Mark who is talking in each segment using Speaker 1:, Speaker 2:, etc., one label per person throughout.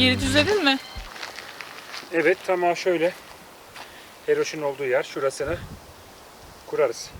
Speaker 1: Yeri düzledin mi?
Speaker 2: Evet tamam şöyle. Heroş'un olduğu yer şurasını kurarız.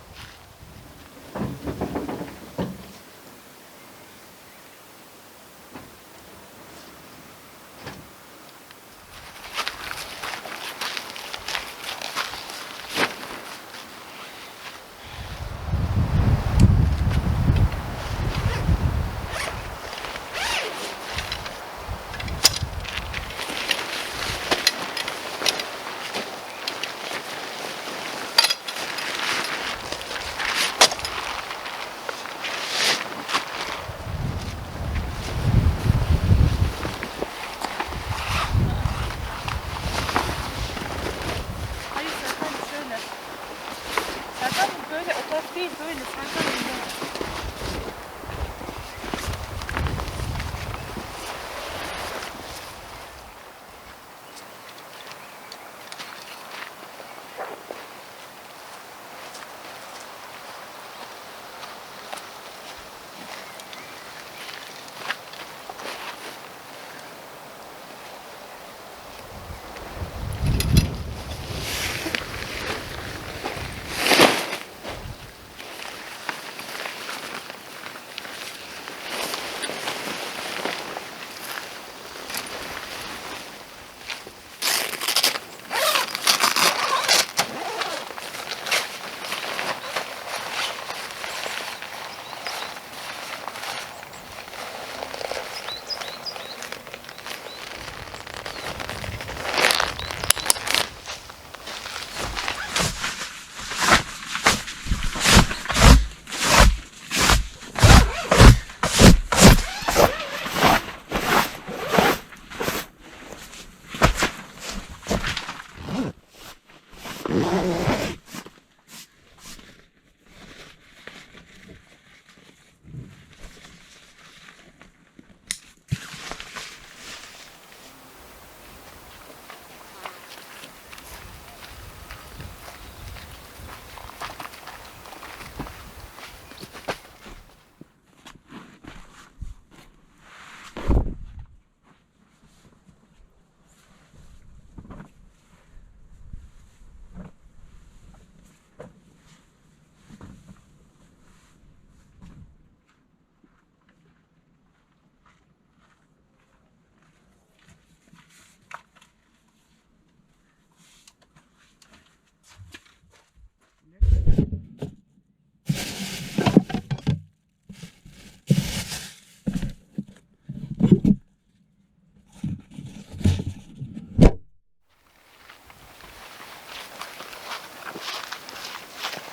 Speaker 1: Yeah.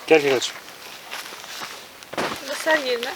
Speaker 1: Gel Hilal'cığım. Şunu ser yerine.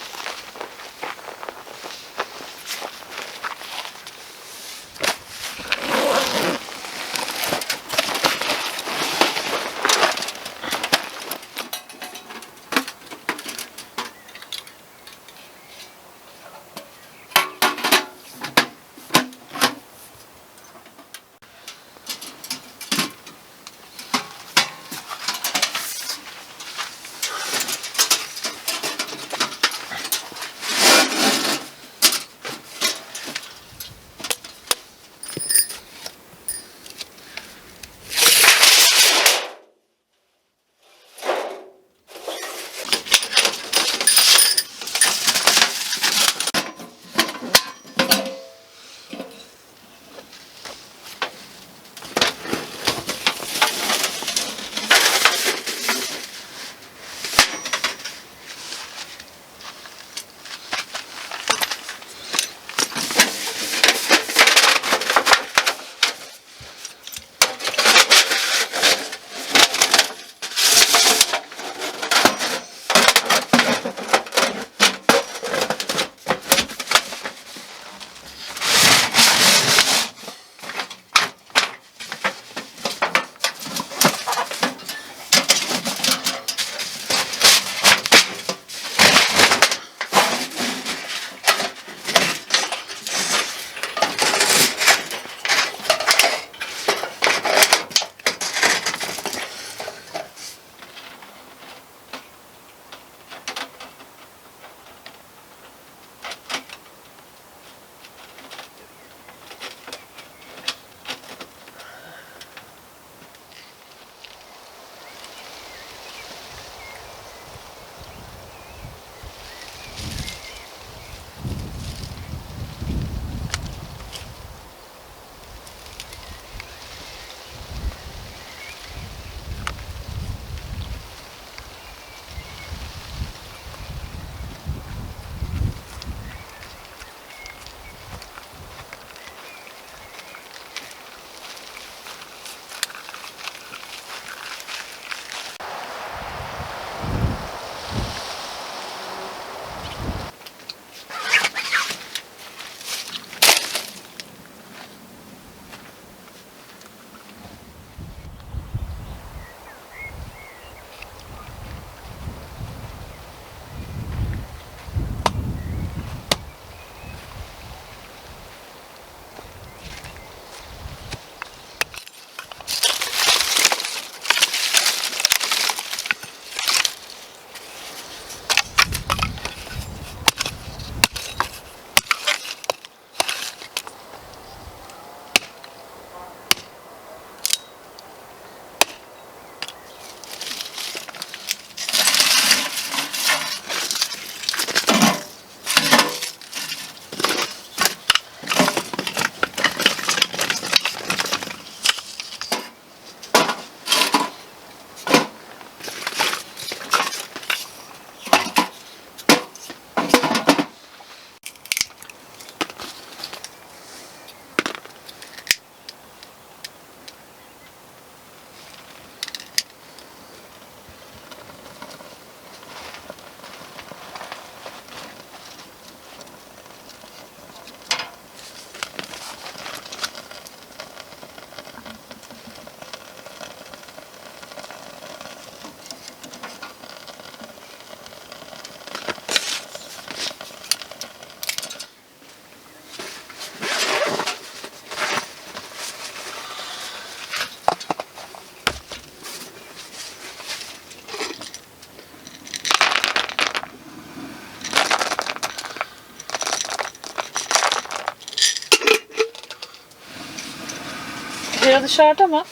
Speaker 1: Dışarıda mı?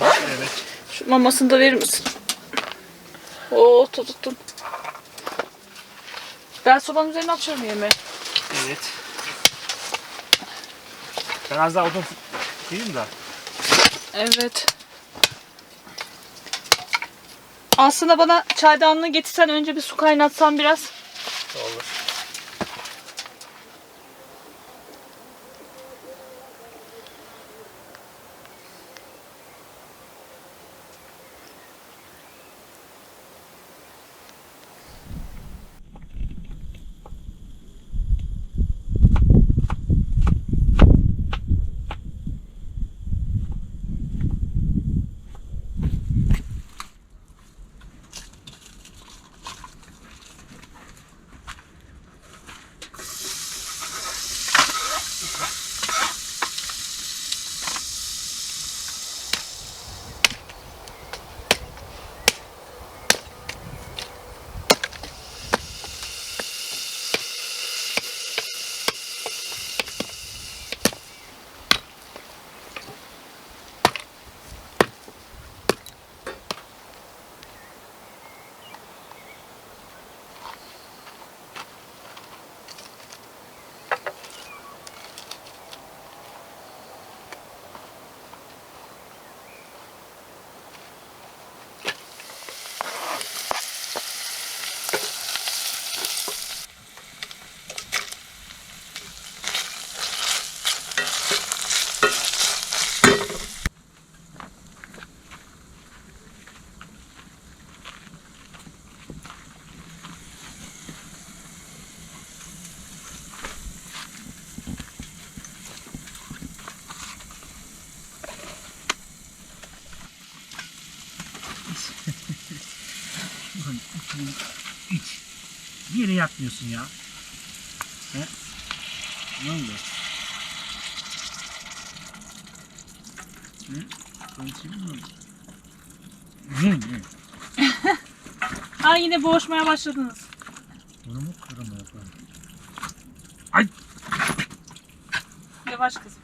Speaker 2: Evet.
Speaker 1: Şu mamasını da verir misin? Oo tuttun. Ben sobanın üzerine açıyorum yemeği.
Speaker 2: Evet. Ben az daha odun değilim da.
Speaker 1: Evet. Aslında bana çaydanlığı getirsen önce bir su kaynatsan biraz.
Speaker 2: Bir yere yatmıyorsun ya. He? Ne oldu? Konuşayım mı?
Speaker 1: Ha yine boğuşmaya başladınız.
Speaker 2: Bunu mu kırma yapalım?
Speaker 1: Yavaş kızım.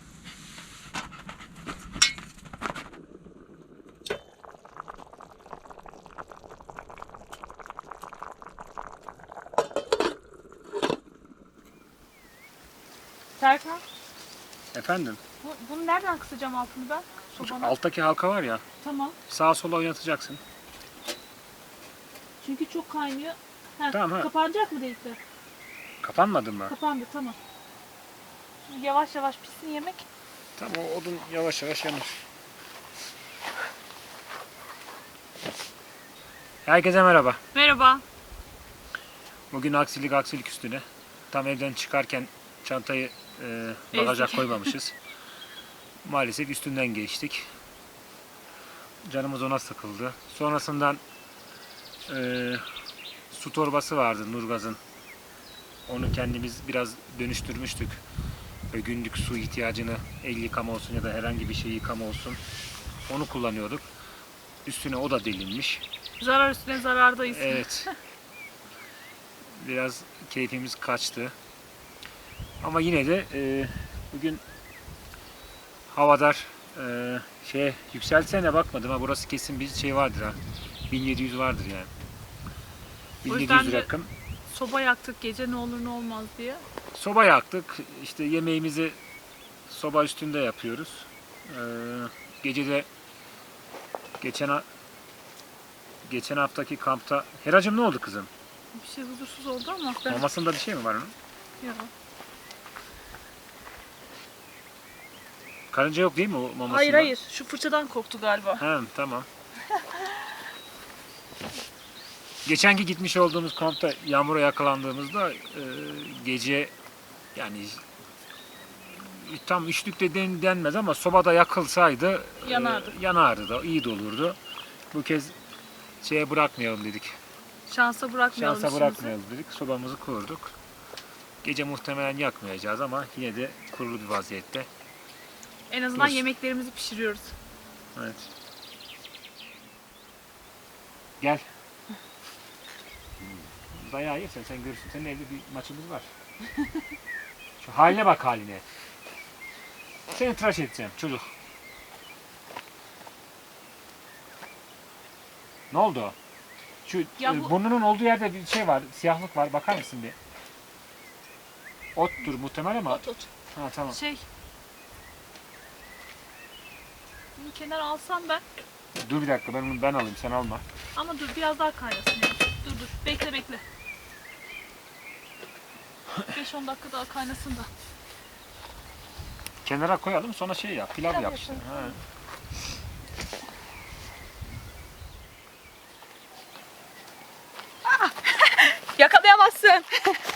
Speaker 1: Serkan,
Speaker 2: Efendim,
Speaker 1: bu, bunu nereden kısacağım altını ben? Sobana.
Speaker 2: alttaki halka var ya,
Speaker 1: Tamam.
Speaker 2: sağa sola oynatacaksın.
Speaker 1: Çünkü çok kaynıyor. Ha,
Speaker 2: Tamam, ha.
Speaker 1: Kapanacak mı delikler?
Speaker 2: Kapanmadın mı?
Speaker 1: Kapandı tamam. Şimdi yavaş yavaş pişsin yemek.
Speaker 2: Tamam, o odun yavaş yavaş yanır. Herkese merhaba.
Speaker 1: Merhaba.
Speaker 2: Bugün aksilik aksilik üstüne. Tam evden çıkarken çantayı e, bagaja koymamışız. Maalesef üstünden geçtik. Canımız ona sıkıldı. Sonrasından e, su torbası vardı Nurgaz'ın. Onu kendimiz biraz dönüştürmüştük. Ve günlük su ihtiyacını el yıkama olsun ya da herhangi bir şey yıkama olsun. Onu kullanıyorduk. Üstüne o da delinmiş.
Speaker 1: Zarar üstüne zarardayız.
Speaker 2: Evet. Biraz keyfimiz kaçtı. Ama yine de e, bugün havadar e, şey yükselsene bakmadım ha burası kesin bir şey vardır ha. 1700 vardır yani.
Speaker 1: O yüzden
Speaker 2: 1700
Speaker 1: de-
Speaker 2: rakım.
Speaker 1: Soba yaktık gece ne olur ne olmaz diye.
Speaker 2: Soba yaktık. İşte yemeğimizi soba üstünde yapıyoruz. Ee, gece de geçen ha- geçen haftaki kampta Heracım ne oldu kızım?
Speaker 1: Bir şey huzursuz oldu ama ben...
Speaker 2: Mamasında bir şey mi var onun?
Speaker 1: Ya.
Speaker 2: Karınca yok değil mi o mamasında?
Speaker 1: Hayır hayır şu fırçadan koptu galiba.
Speaker 2: He, tamam. Geçenki gitmiş olduğumuz kampta yağmura yakalandığımızda e, gece yani tam üçlükte den, denmez ama sobada yakılsaydı e,
Speaker 1: Yanardı.
Speaker 2: yanardı da iyi de olurdu. Bu kez şeye bırakmayalım dedik.
Speaker 1: Şansa bırakmayalım
Speaker 2: Şansa bırakmayalım dedik. Sobamızı kurduk. Gece muhtemelen yakmayacağız ama yine de kurulu bir vaziyette.
Speaker 1: En azından
Speaker 2: Nasıl?
Speaker 1: yemeklerimizi pişiriyoruz.
Speaker 2: Evet. Gel. Bayağı iyi sen, sen görürsün. Senin evde bir maçımız var. Şu haline bak haline. Seni tıraş edeceğim çocuk. Ne oldu? Şu e, Ya
Speaker 1: bu-
Speaker 2: burnunun olduğu yerde bir şey var, siyahlık var. Bakar mısın bir? Ottur muhtemel ama.
Speaker 1: Ot ot.
Speaker 2: Ha tamam.
Speaker 1: Şey, Bunu kenara alsam ben.
Speaker 2: Dur bir dakika ben onu ben alayım sen alma.
Speaker 1: Ama dur biraz daha kaynasın yani. Dur dur. Bekle bekle. 5-10 dakika daha kaynasın da.
Speaker 2: Kenara koyalım sonra şey yap pilav
Speaker 1: Pilav
Speaker 2: yap işte.
Speaker 1: yapalım.
Speaker 2: Ha.
Speaker 1: Yakalayamazsın.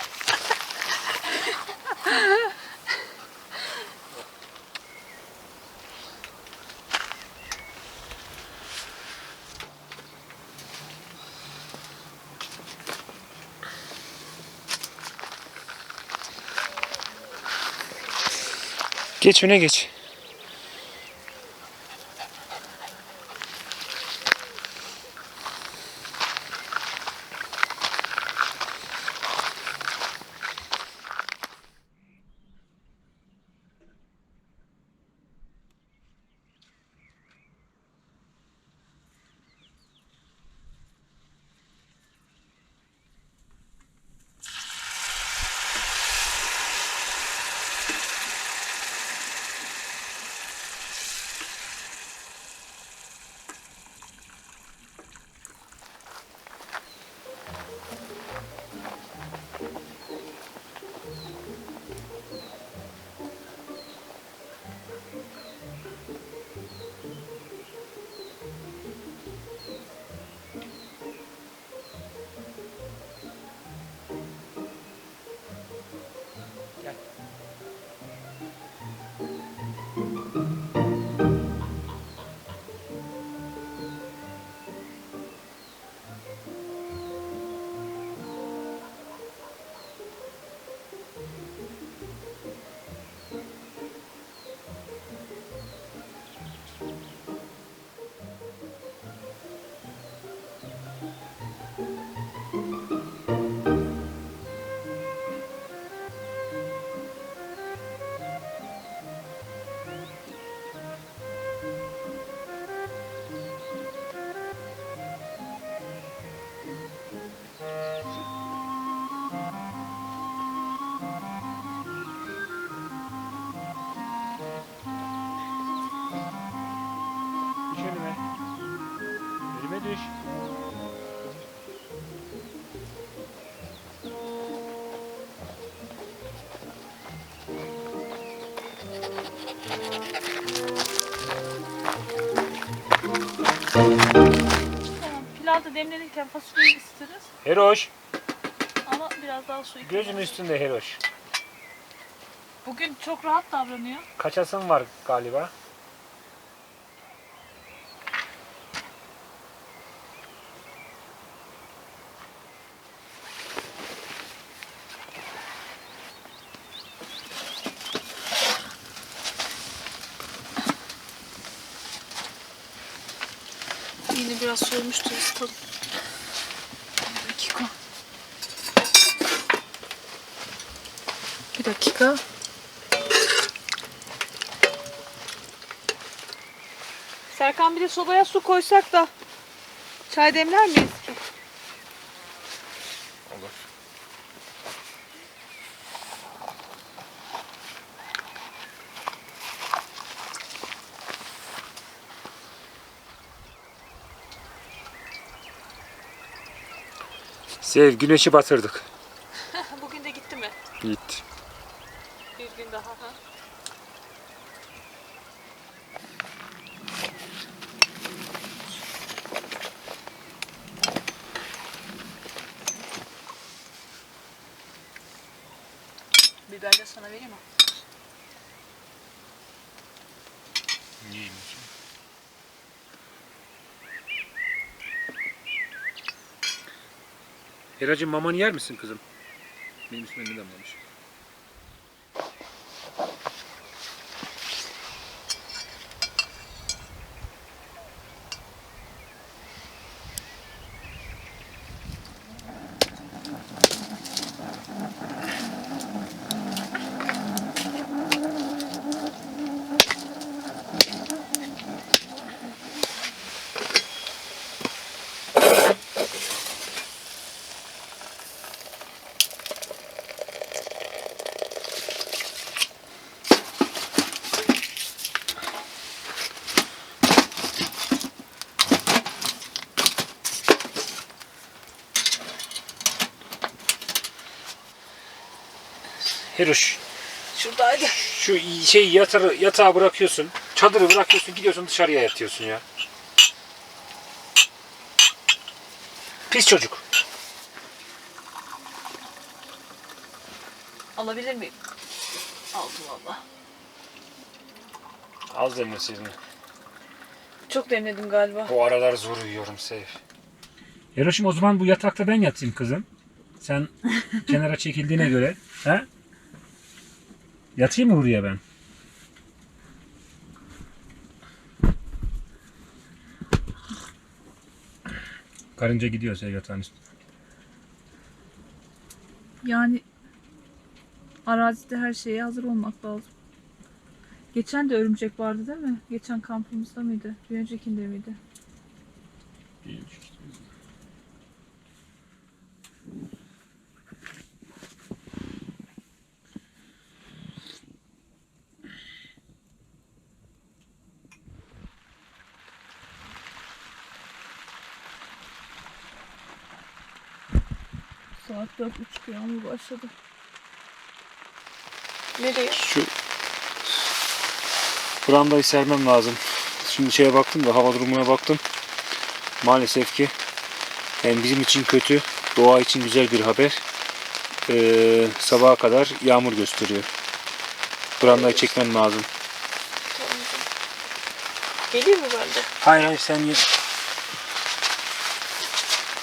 Speaker 2: Geç öne geç.
Speaker 1: Demlenirken fasulyeyi ısıtırız.
Speaker 2: Heroş.
Speaker 1: Ama biraz daha su ekleyelim.
Speaker 2: Gözüm üstünde Heroş.
Speaker 1: Bugün çok rahat davranıyor.
Speaker 2: Kaçasın var galiba.
Speaker 1: Yine biraz soğumuştu ısıtalım. Bir dakika. Bir dakika. Serkan bir de sobaya su koysak da çay demler miyiz ki?
Speaker 2: Olur. Sev güneşi batırdık.
Speaker 1: Bugün de gitti mi?
Speaker 2: Gitti.
Speaker 1: Bir gün daha. Ha? Biber de sana vereyim mi?
Speaker 2: Heracığım mamanı yer misin kızım? Benim üstüme ne damlamış? Heroş
Speaker 1: Şuradaydı.
Speaker 2: şu şey yatağı, yatağı bırakıyorsun. Çadırı bırakıyorsun gidiyorsun dışarıya yatıyorsun ya. Pis çocuk.
Speaker 1: Alabilir miyim? Aldım valla.
Speaker 2: Az demleseydin.
Speaker 1: Çok demledim galiba.
Speaker 2: Bu aralar zor uyuyorum Seyf. Eroş'um o zaman bu yatakta ben yatayım kızım. Sen kenara çekildiğine göre. He? Yatayım mı buraya ben? Karınca gidiyor şey yatağın üstüne.
Speaker 1: Yani arazide her şeye hazır olmak lazım. Geçen de örümcek vardı değil mi? Geçen kampımızda mıydı? Bir öncekinde miydi? Bir önceki. 4,5 kilo mu başladı? Nereye?
Speaker 2: Şu brandayı sermem lazım. Şimdi şeye baktım da hava durumuna baktım. Maalesef ki yani bizim için kötü, doğa için güzel bir haber. Ee, sabaha kadar yağmur gösteriyor. Brandayı çekmem lazım.
Speaker 1: Geliyor mu bende?
Speaker 2: Hayır hayır sen ye.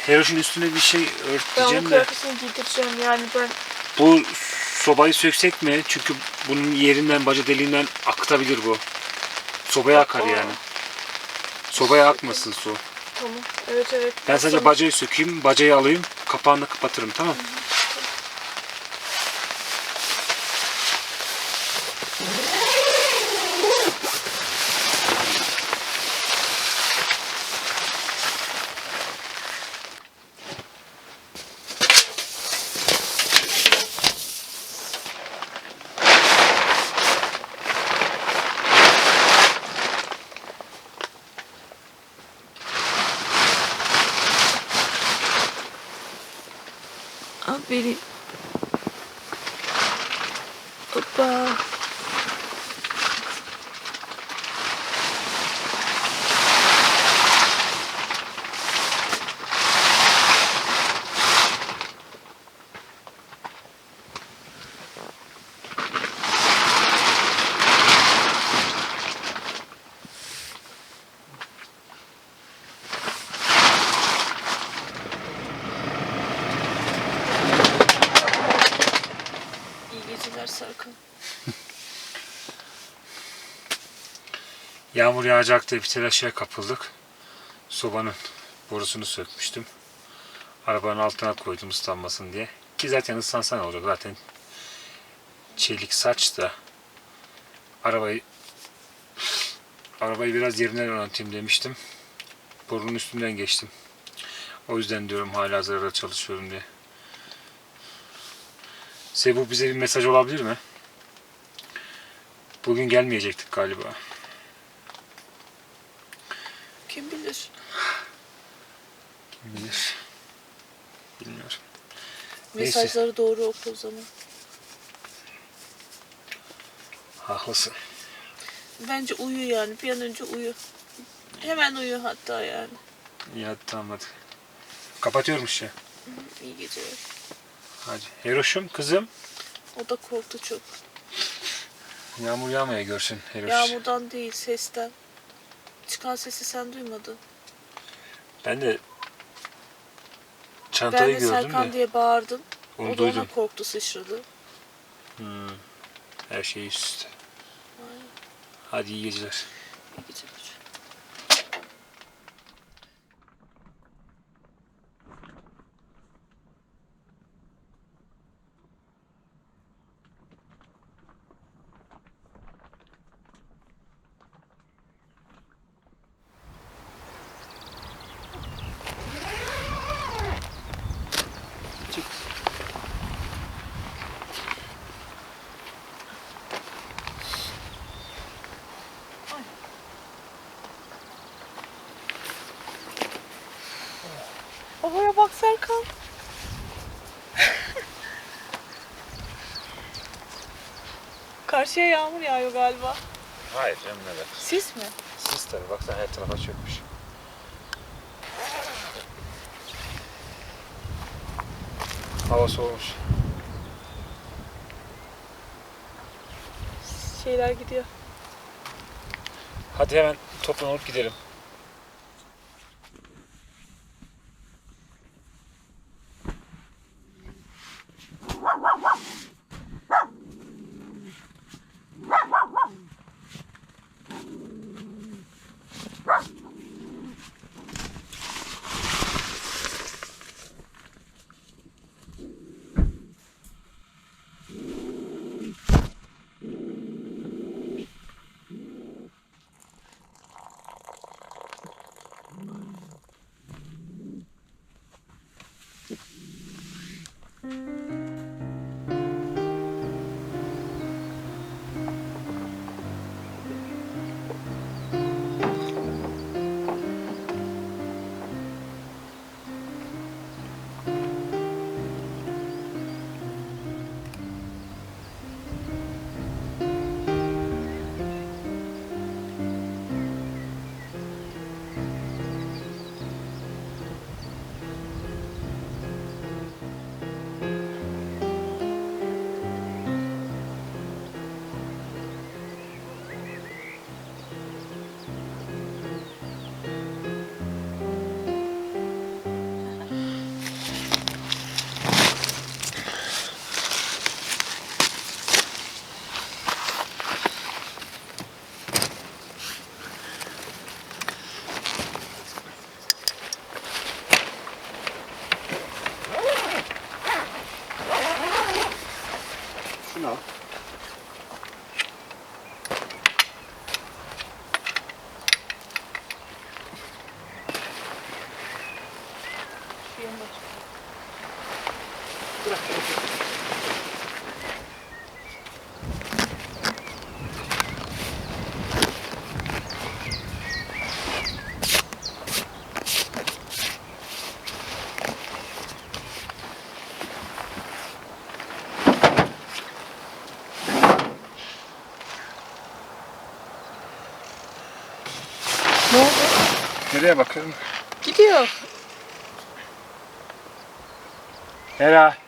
Speaker 2: Heroş'un üstüne bir şey
Speaker 1: Ben onun
Speaker 2: örteceğim de.
Speaker 1: kıyafetini giydireceğim yani ben
Speaker 2: Bu sobayı söksek mi? Çünkü bunun yerinden, baca deliğinden akıtabilir bu. Sobaya akar
Speaker 1: Aa.
Speaker 2: yani. Sobaya akmasın su.
Speaker 1: tamam. Evet evet.
Speaker 2: Ben sadece bacayı sökeyim, bacayı alayım, kapağını kapatırım tamam
Speaker 1: Aferin. Hoppa. İyi geceler Serkan.
Speaker 2: Yağmur yağacak diye bir telaşa kapıldık. Sobanın borusunu sökmüştüm. Arabanın altına koydum ıslanmasın diye. Ki zaten ıslansa ne olacak zaten çelik saç da arabayı arabayı biraz yerinden oynatayım demiştim. Borunun üstünden geçtim. O yüzden diyorum hala zarara çalışıyorum diye. Sebu bize bir mesaj olabilir mi? Bugün gelmeyecektik galiba.
Speaker 1: Kim bilir?
Speaker 2: Kim bilir. Bilmiyorum. Neyse.
Speaker 1: Mesajları doğru oku o zaman.
Speaker 2: Haklısın.
Speaker 1: Bence uyu yani. Bir an önce uyu. Hemen uyu hatta yani.
Speaker 2: İyi hadi tamam hadi. Kapatıyorum işte.
Speaker 1: İyi geceler.
Speaker 2: Hadi. Heroş'um kızım.
Speaker 1: O da korktu çok.
Speaker 2: Yağmur yağmaya görsün Heroş.
Speaker 1: Yağmurdan değil sesten. Çıkan sesi sen duymadın.
Speaker 2: Ben de
Speaker 1: Ben
Speaker 2: çantayı
Speaker 1: de
Speaker 2: gördüm
Speaker 1: Serkan
Speaker 2: de
Speaker 1: diye bağırdım.
Speaker 2: onu
Speaker 1: o da
Speaker 2: duydum.
Speaker 1: ona korktu sıçradı.
Speaker 2: Hmm. Her şey üst üste. Hadi iyi geceler.
Speaker 1: İyi geceler. Bak Serkan. Karşıya yağmur yağıyor galiba.
Speaker 2: Hayır canım ne be.
Speaker 1: Sis mi?
Speaker 2: Sis tabii baksana her tarafa çökmüş. Hava soğumuş.
Speaker 1: Şeyler gidiyor.
Speaker 2: Hadi hemen toplanıp gidelim. Ha ha ha!
Speaker 1: Ne oldu?
Speaker 2: Nereye bakıyorum?
Speaker 1: Gidiyor.
Speaker 2: Hera.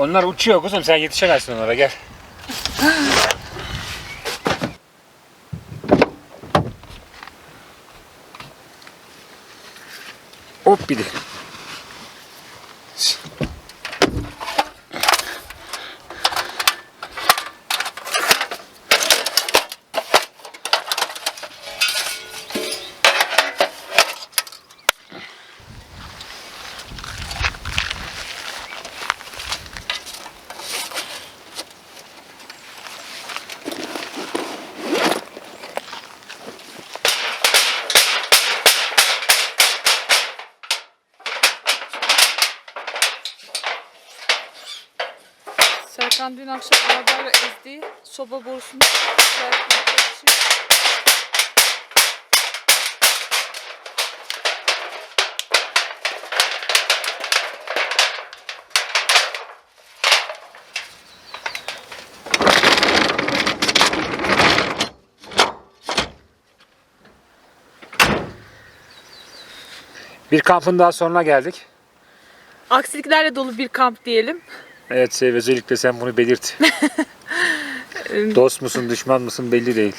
Speaker 2: Onlar uçuyor kızım sen yetişemezsin onlara gel. Hop bir de.
Speaker 1: Serkan dün akşam arabayla ezdiği soba borusunu
Speaker 2: Bir kampın daha sonuna geldik.
Speaker 1: aksiliklerle dolu bir kamp diyelim.
Speaker 2: Evet Sev özellikle sen bunu belirt. Dost musun düşman mısın belli değil.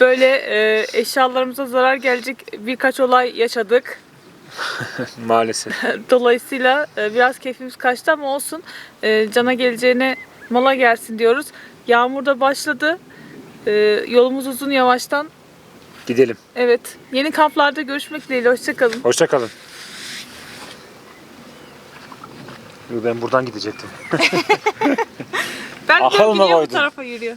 Speaker 1: Böyle e, eşyalarımıza zarar gelecek birkaç olay yaşadık.
Speaker 2: Maalesef.
Speaker 1: Dolayısıyla e, biraz keyfimiz kaçtı ama olsun. E, cana geleceğine mola gelsin diyoruz. Yağmur da başladı. E, yolumuz uzun yavaştan.
Speaker 2: Gidelim.
Speaker 1: Evet. Yeni kamplarda görüşmek dileğiyle. Hoşçakalın.
Speaker 2: Hoşçakalın. Ben buradan gidecektim.
Speaker 1: Ben
Speaker 2: Akıl mı
Speaker 1: biliyorum bu
Speaker 2: koydun?
Speaker 1: tarafa yürüyor.